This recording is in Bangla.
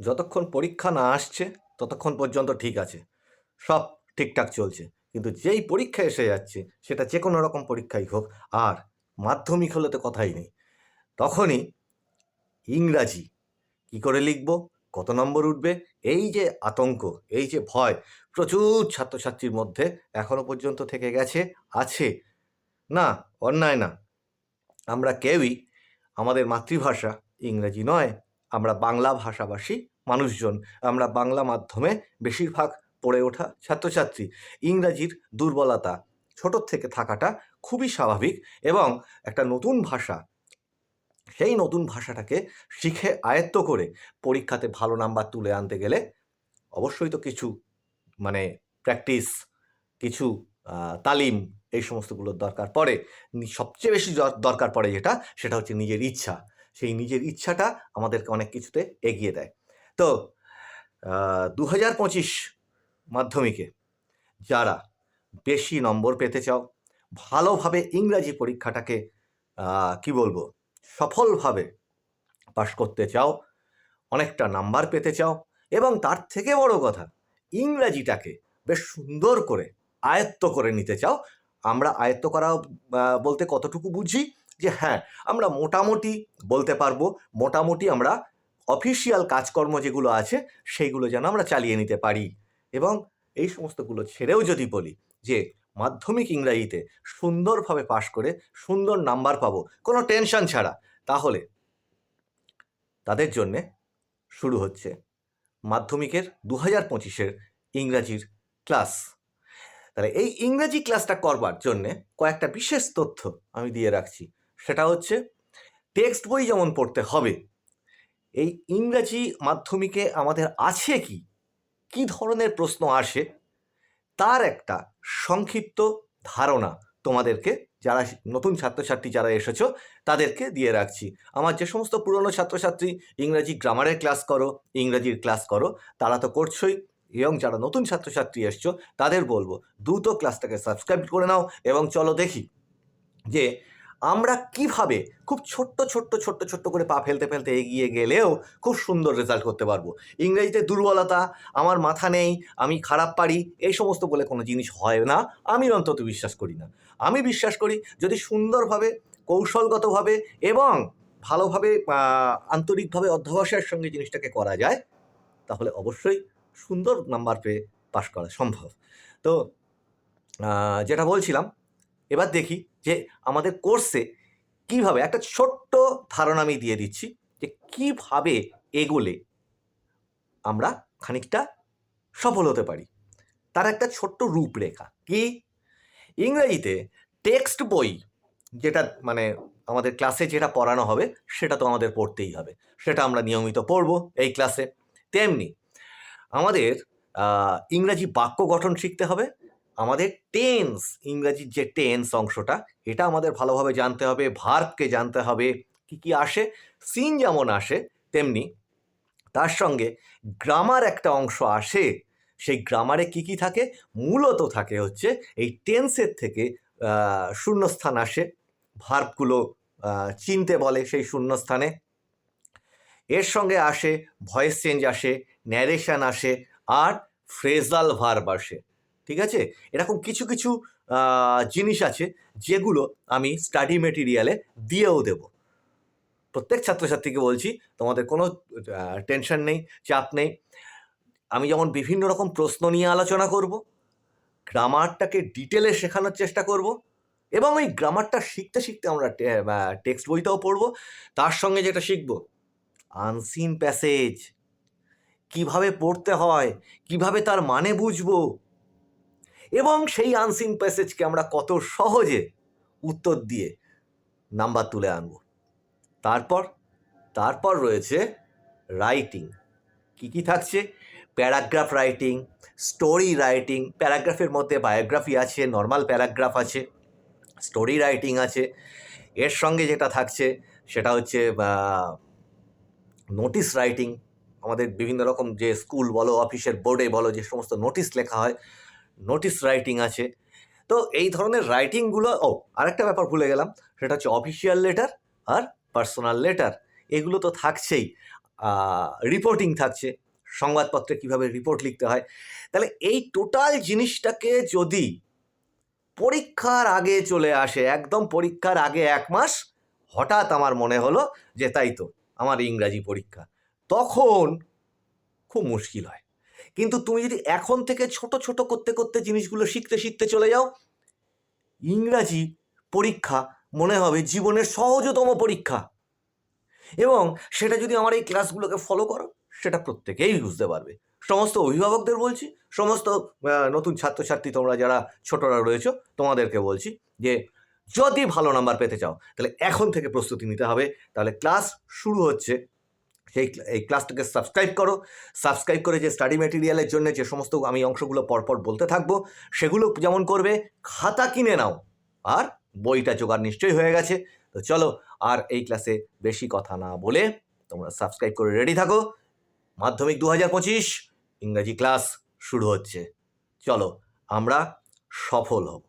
যতক্ষণ পরীক্ষা না আসছে, ততক্ষণ পর্যন্ত ঠিক আছে। সব ঠিকঠাক চলছে। কিন্তু যেই পরীক্ষা এসে যাচ্ছে, সেটা যে কোনো রকম পরীক্ষাই হোক, আর মাধ্যমিক হলে তো কথাই নেই। তখনই ইংরাজি কি করে লিখব? কত নম্বর উঠবে? এই যে আতঙ্ক, এই যে ভয়, প্রচুর ছাত্রছাত্রীর মধ্যে এখনও পর্যন্ত থেকে গেছে, আছে। না, অন্যায় না। আমরা কেউই, আমাদের মাতৃভাষা ইংরাজি নয়। আমরা বাংলা ভাষাভাষী মানুষজন, আমরা বাংলা মাধ্যমে বেশিরভাগ পড়ে ওঠা ছাত্রছাত্রী। ইংরাজির দুর্বলতা ছোটোর থেকে থাকাটা খুবই স্বাভাবিক এবং একটা নতুন ভাষা, সেই নতুন ভাষাটাকে শিখে আয়ত্ত করে পরীক্ষাতে ভালো নাম্বার তুলে আনতে গেলে অবশ্যই তো কিছু মানে প্র্যাকটিস, কিছু তালিম এই সমস্তগুলোর দরকার পড়ে। সবচেয়ে বেশি দরকার পড়ে যেটা, সেটা হচ্ছে নিজের ইচ্ছা। সেই নিজের ইচ্ছাটা আমাদেরকে অনেক কিছুতে এগিয়ে দেয়। তো দু হাজার পঁচিশ মাধ্যমিকে যারা বেশি নম্বর পেতে চাও, ভালোভাবে ইংরাজি পরীক্ষাটাকে কি বলব, সফলভাবে পাশ করতে চাও, অনেকটা নাম্বার পেতে চাও এবং তার থেকে বড় কথা, ইংরাজিটাকে বেশ সুন্দর করে আয়ত্ত করে নিতে চাও। আমরা আয়ত্ত করা বলতে কতটুকু বুঝি যে হ্যাঁ আমরা মোটামুটি বলতে পারব, মোটামুটি আমরা অফিসিয়াল কাজকর্ম যেগুলো আছে, সেইগুলো যেন আমরা চালিয়ে নিতে পারি। এবং এই সমস্তগুলো ছেড়েও যদি বলি যে মাধ্যমিক ইংরাজিতে সুন্দরভাবে পাশ করে সুন্দর নাম্বার পাবো, কোনো টেনশন ছাড়া, তাহলে তাদের জন্যে শুরু হচ্ছে মাধ্যমিকের দু হাজার পঁচিশের ইংরাজির ক্লাস। তাহলে এই ইংরাজি ক্লাসটা করবার জন্যে কয়েকটা বিশেষ তথ্য আমি দিয়ে রাখছি। সেটা হচ্ছে টেক্সট বই যেমন পড়তে হবে, এই ইংরাজি মাধ্যমিকে আমাদের আছে কি? কি ধরনের প্রশ্ন আসে? তার একটা সংক্ষিপ্ত ধারণা তোমাদেরকে, যারা নতুন ছাত্রছাত্রী যারা এসেছ, তাদেরকে দিয়ে রাখছি। আমার যে সমস্ত পুরনো ছাত্রছাত্রী, ইংরাজি গ্রামারের ক্লাস করো, ইংরাজির ক্লাস করো, তারা তো করছোই। এবং যারা নতুন ছাত্রছাত্রী এসছো, তাদের বলব, দ্রুত ক্লাসটাকে সাবস্ক্রাইব করে নাও এবং চলো দেখি যে আমরা কীভাবে খুব ছোট্ট ছোট্ট ছোট্ট ছোট্ট করে পা ফেলতে ফেলতে এগিয়ে গেলেও খুব সুন্দর রেজাল্ট করতে পারব। ইংরেজিতে দুর্বলতা, আমার মাথা নেই, আমি খারাপ পারি, এই সমস্ত বলে কোনো জিনিস হয় না, আমি অন্তত বিশ্বাস করি না। আমি বিশ্বাস করি যদি সুন্দরভাবে, কৌশলগতভাবে এবং ভালোভাবে আন্তরিকভাবে অধ্যবসায়ের সঙ্গে জিনিসটাকে করা যায়, তাহলে অবশ্যই সুন্দর নাম্বার পেয়ে পাশ করা সম্ভব। তো যেটা বলছিলাম এবার দেখি যে আমাদের কোর্সে কীভাবে, একটা ছোট্ট ধারণা আমি দিয়ে দিচ্ছি যে কীভাবে এগোলে আমরা খানিকটা সফল হতে পারি। তার একটা ছোট্ট রূপরেখা কি? ইংরেজিতে টেক্সট বই, যেটা মানে আমাদের ক্লাসে যেটা পড়ানো হবে, সেটা তো আমাদের পড়তেই হবে। সেটা আমরা নিয়মিত পড়ব এই ক্লাসে তেমনি আমাদের ইংরাজি বাক্য গঠন শিখতে হবে আমাদের টেন্স ইংরাজির যে টেন্স অংশটা, এটা আমাদের ভালোভাবে জানতে হবে ভার্বকে জানতে হবে, কি কি আসে সিন যেমন আসে, তেমনি তার সঙ্গে গ্রামার একটা অংশ আসে, সেই গ্রামারে কি কি থাকে, মূলত থাকে হচ্ছে এই টেন্সের থেকে শূন্যস্থান আসে ভার্বগুলো চিনতে বলে সেই শূন্যস্থানে। এর সঙ্গে আসে ভয়েস চেঞ্জ আসে ন্যারেশন আসে, আর ফ্রেজাল ভার্ব আসে। ঠিক আছে? এরকম কিছু কিছু জিনিস আছে যেগুলো আমি স্টাডি মেটেরিয়ালে দিয়েও দেব। প্রত্যেক ছাত্রছাত্রীকে বলছি, তোমাদের কোনো টেনশন নেই, চাপ নেই। আমি যেমন বিভিন্ন রকম প্রশ্ন নিয়ে আলোচনা করব গ্রামারটাকে ডিটেলে শেখানোর চেষ্টা করব এবং ওই গ্রামারটা শিখতে শিখতে আমরা টেক্সট বইটাও পড়ব। তার সঙ্গে যেটা শিখব আনসিন প্যাসেজ কীভাবে পড়তে হয়, কীভাবে তার মানে বুঝব? এবং সেই আনসিন প্যাসেজকে আমরা কত সহজে উত্তর দিয়ে নাম্বার তুলে আনব। তারপর তারপর রয়েছে রাইটিং কি কি থাকছে? প্যারাগ্রাফ রাইটিং স্টোরি রাইটিং প্যারাগ্রাফের মধ্যে বায়োগ্রাফি আছে নর্মাল প্যারাগ্রাফ আছে স্টোরি রাইটিং আছে। এর সঙ্গে যেটা থাকছে, সেটা হচ্ছে নোটিশ রাইটিং আমাদের বিভিন্ন রকম যে স্কুল বলো অফিসের বোর্ডে বলো, যে সমস্ত নোটিশ লেখা হয় নোটিশ রাইটিং আছে। তো এই ধরনের রাইটিংগুলো ও, আরেকটা ব্যাপার ভুলে গেলাম, সেটা হচ্ছে অফিসিয়াল লেটার আর পার্সোনাল লেটার এগুলো তো থাকছেই। রিপোর্টিং থাকছে। সংবাদপত্রে কীভাবে রিপোর্ট লিখতে হয়। তাহলে এই টোটাল জিনিসটাকে যদি পরীক্ষার আগে চলে আসে, একদম পরীক্ষার আগে এক মাস, হঠাৎ আমার মনে হলো যে তাই তো, আমার ইংরাজি পরীক্ষা। তখন খুব মুশকিল হয়। কিন্তু তুমি যদি এখন থেকে ছোট ছোট করতে করতে জিনিসগুলো শিখতে শিখতে চলে যাও, ইংরাজি পরীক্ষা মনে হবে জীবনের সহজতম পরীক্ষা। এবং সেটা যদি আমার এই ক্লাসগুলোকে ফলো করো, সেটা প্রত্যেকেই বুঝতে পারবে। সমস্ত অভিভাবকদের বলছি, সমস্ত নতুন ছাত্রছাত্রী তোমরা যারা ছোটরা রয়েছো, তোমাদেরকে বলছি যে যদি ভালো নাম্বার পেতে চাও, তাহলে এখন থেকে প্রস্তুতি নিতে হবে। তাহলে ক্লাস শুরু হচ্ছে। সেই এই ক্লাসটাকে সাবস্ক্রাইব করো। সাবস্ক্রাইব করে যে স্টাডি মেটেরিয়ালের জন্য যে সমস্ত আমি অংশগুলো পরপর বলতে থাকব, সেগুলো যেমন করবে, খাতা কিনে নাও। আর বইটা জোগাড় নিশ্চয়ই হয়ে গেছে। তো চলো আর এই ক্লাসে বেশি কথা না বলে তোমরা সাবস্ক্রাইব করে রেডি থাকো। মাধ্যমিক দু হাজার পঁচিশ, ইংরাজি ক্লাস শুরু হচ্ছে। চলো আমরা সফল হব।